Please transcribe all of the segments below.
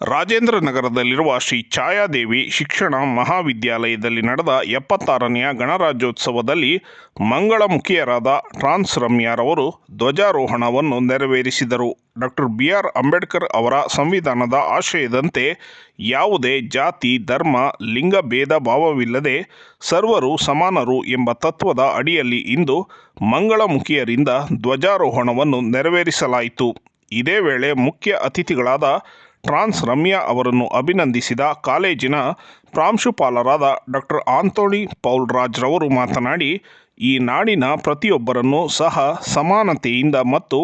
ರಾಜೇಂದ್ರ ನಗರದಲ್ಲಿರುವ ಶ್ರೀ ಛಾಯಾದೇವಿ ಶಿಕ್ಷಣ ಮಹಾವಿದ್ಯಾಲಯದಲ್ಲಿ ನಡೆದ ಎಪ್ಪತ್ತಾರನೆಯ ಗಣರಾಜ್ಯೋತ್ಸವದಲ್ಲಿ ಮಂಗಳಮುಖಿಯರಾದ ಟ್ರಾನ್ಸ್ ರಮ್ಯಾರವರು ಧ್ವಜಾರೋಹಣವನ್ನು ನೆರವೇರಿಸಿದರು. ಡಾಕ್ಟರ್ ಬಿ ಆರ್ ಅಂಬೇಡ್ಕರ್ ಅವರ ಸಂವಿಧಾನದ ಆಶಯದಂತೆ ಯಾವುದೇ ಜಾತಿ, ಧರ್ಮ, ಲಿಂಗ ಭೇದ ಭಾವವಿಲ್ಲದೆ ಸರ್ವರು ಸಮಾನರು ಎಂಬ ತತ್ವದ ಅಡಿಯಲ್ಲಿ ಇಂದು ಮಂಗಳಮುಖಿಯರಿಂದ ಧ್ವಜಾರೋಹಣವನ್ನು ನೆರವೇರಿಸಲಾಯಿತು. ಇದೇ ವೇಳೆ ಮುಖ್ಯ ಅತಿಥಿಗಳಾದ ಟ್ರಾನ್ಸ್ ರಮ್ಯಾ ಅವರನ್ನು ಅಭಿನಂದಿಸಿದ ಕಾಲೇಜಿನ ಪ್ರಾಂಶುಪಾಲರಾದ ಡಾಕ್ಟರ್ ಆಂಥೋನಿ ಪೌಲ್ ರವರು ಮಾತನಾಡಿ, ಈ ನಾಡಿನ ಪ್ರತಿಯೊಬ್ಬರನ್ನು ಸಹ ಸಮಾನತೆಯಿಂದ ಮತ್ತು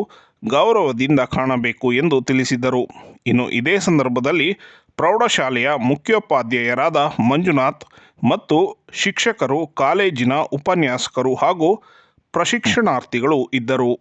ಗೌರವದಿಂದ ಕಾಣಬೇಕು ಎಂದು ತಿಳಿಸಿದರು. ಇನ್ನು ಇದೇ ಸಂದರ್ಭದಲ್ಲಿ ಪ್ರೌಢಶಾಲೆಯ ಮುಖ್ಯೋಪಾಧ್ಯಾಯರಾದ ಮಂಜುನಾಥ್ ಮತ್ತು ಶಿಕ್ಷಕರು, ಕಾಲೇಜಿನ ಉಪನ್ಯಾಸಕರು ಹಾಗೂ ಪ್ರಶಿಕ್ಷಣಾರ್ಥಿಗಳು ಇದ್ದರು.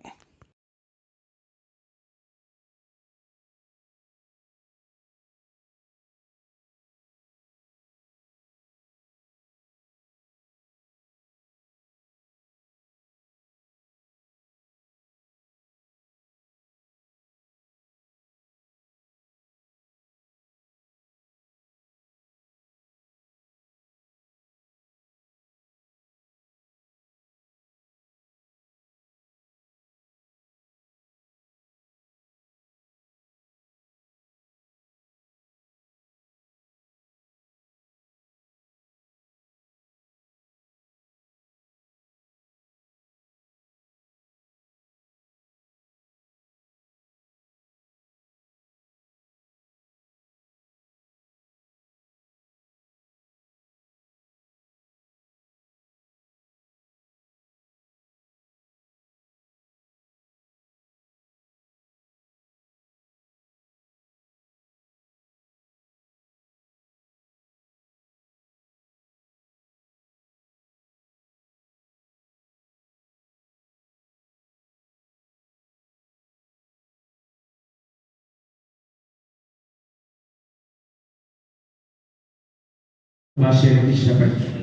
ಭಾಷೆಯನ್ನು ಇಷ್ಟಪಡ್ತಾರೆ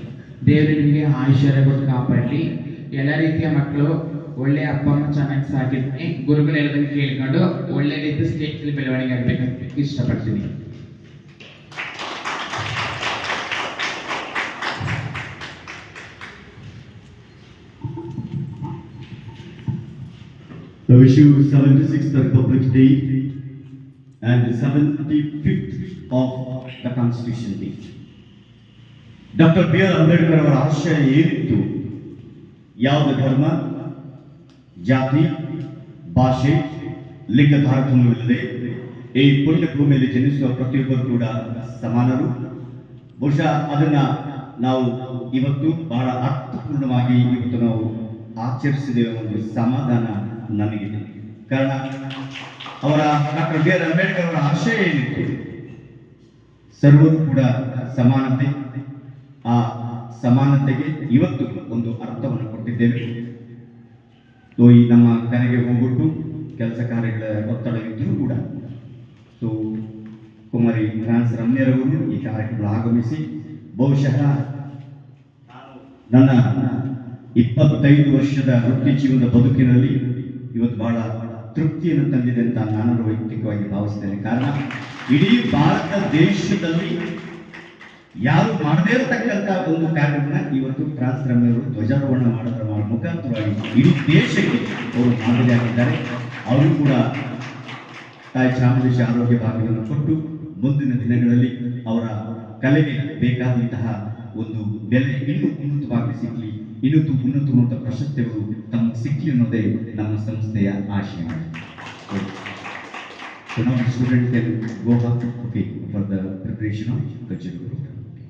ದೇವರು ನಿಮಗೆ ಆಯುಷ್ಯರ ಕೊಟ್ಟು ಕಾಪಾಡಲಿ ಎಲ್ಲ ರೀತಿಯ ಮಕ್ಕಳು ಒಳ್ಳೆ ಅಪ್ಪ ಅಮ್ಮ ಚೆನ್ನಾಗಿ ಸಾಕಿರ್ತೀನಿ ಗುರುಗಳು ಹೇಳೋದನ್ನ ಕೇಳ್ಕೊಂಡು ಒಳ್ಳೆ ರೀತಿ ಸ್ಟೇಜ್ ಬೆಳವಣಿಗೆ ಆಗ್ಬೇಕಂತ ಇಷ್ಟಪಡ್ತೀನಿ I wish you 76th Republic Day and the 75th of the Constitution Day. Doctor B R Ambedkar ಅವರ ಆಶಯ ಏನಿತ್ತು? ಯಾವುದು ಧರ್ಮ, ಜಾತಿ, ಭಾಷೆ, ಲಿಂಗ ತಾರತಮ್ಯವಿಲ್ಲದೆ ಈ ಪುಣ್ಯ ಭೂಮಿಯಲ್ಲಿ ಜನಿಸುವ ಪ್ರತಿಯೊಬ್ಬರು ಕೂಡ ಸಮಾನರು. ಬಹುಶಃ ಅದನ್ನ ನಾವು ಇವತ್ತು ಬಹಳ ಅರ್ಥಪೂರ್ಣವಾಗಿ ಇವತ್ತು ನಾವು ಆಚರಿಸಿದ್ದೇವೆ ಒಂದು ಸಮಾಧಾನ ನನಗಿದೆ ಕಾರಣ, ಅವರ ಡಾಕ್ಟರ್ ಬಿ ಆರ್ ಅಂಬೇಡ್ಕರ್ ಅವರ ಆಶಯ ಏನಿತ್ತು? ಸರ್ವರು ಕೂಡ ಸಮಾನತೆ. ಆ ಸಮಾನತೆಗೆ ಇವತ್ತು ಒಂದು ಅರ್ಥವನ್ನು ಕೊಟ್ಟಿದ್ದೇವೆ. ಸೊ ಈ ನಮ್ಮ ಕನೆಗೆ ಹೋಗ್ಬಿಟ್ಟು ಕೆಲಸ ಕಾರ್ಯಗಳ ಒತ್ತಡವಿದ್ದರೂ ಕೂಡ ಸೊ ಕುಮಾರಿ ಫ್ರಾನ್ಸ್ ರಮ್ಯರವರು ಈ ಕಾರ್ಯಕ್ರಮ ಆಗಮಿಸಿ, ಬಹುಶಃ ನನ್ನ ಇಪ್ಪತ್ತೈದು ವರ್ಷದ ವೃತ್ತಿ ಜೀವನದ ಬದುಕಿನಲ್ಲಿ ಇವತ್ತು ಬಹಳ ತೃಪ್ತಿಯನ್ನು ತಂದಿದೆ ಅಂತ ನಾನು ವೈಯಕ್ತಿಕವಾಗಿ ಭಾವಿಸ್ತೇನೆ. ಕಾರಣ, ಇಡೀ ಭಾರತ ದೇಶದಲ್ಲಿ ಯಾರು ಮಾಡದೇ ಇರತಕ್ಕಂತ ಒಂದು ಕಾರ್ಯವನ್ನ ಇವತ್ತು ಫ್ರಾನ್ಸ್ ರಮ್ಯವರು ಧ್ವಜಾರೋಹಣ ಮಾಡೋದ್ರ ಮುಖಾಂತರವಾಗಿ ಇಡೀ ದೇಶಕ್ಕೆ ಅವರು ಮಾದರಿಯಾಗಿದ್ದಾರೆ ಅವರು ಕೂಡ ತಾಯಿ ಚಾಮುಂಡೇಶ್ವರಿ ಆರೋಗ್ಯ ಭಾಗವನ್ನು ಕೊಟ್ಟು ಮುಂದಿನ ದಿನಗಳಲ್ಲಿ ಅವರ ಕಲೆಗೆ ಬೇಕಾದಂತಹ ಒಂದು ಬೆಲೆ ಇನ್ನೂ ಉನ್ನತವಾಗಿ ಸಿಗ್ಲಿ, ಇನ್ನೂ ಉನ್ನತ ಉನ್ನತ ಪ್ರಶಸ್ತಿಗಳು ತಮಗೆ ಸಿಕ್ಕಲಿ ಅನ್ನೋದೇ ನಮ್ಮ ಸಂಸ್ಥೆಯ ಆಶಯ. program.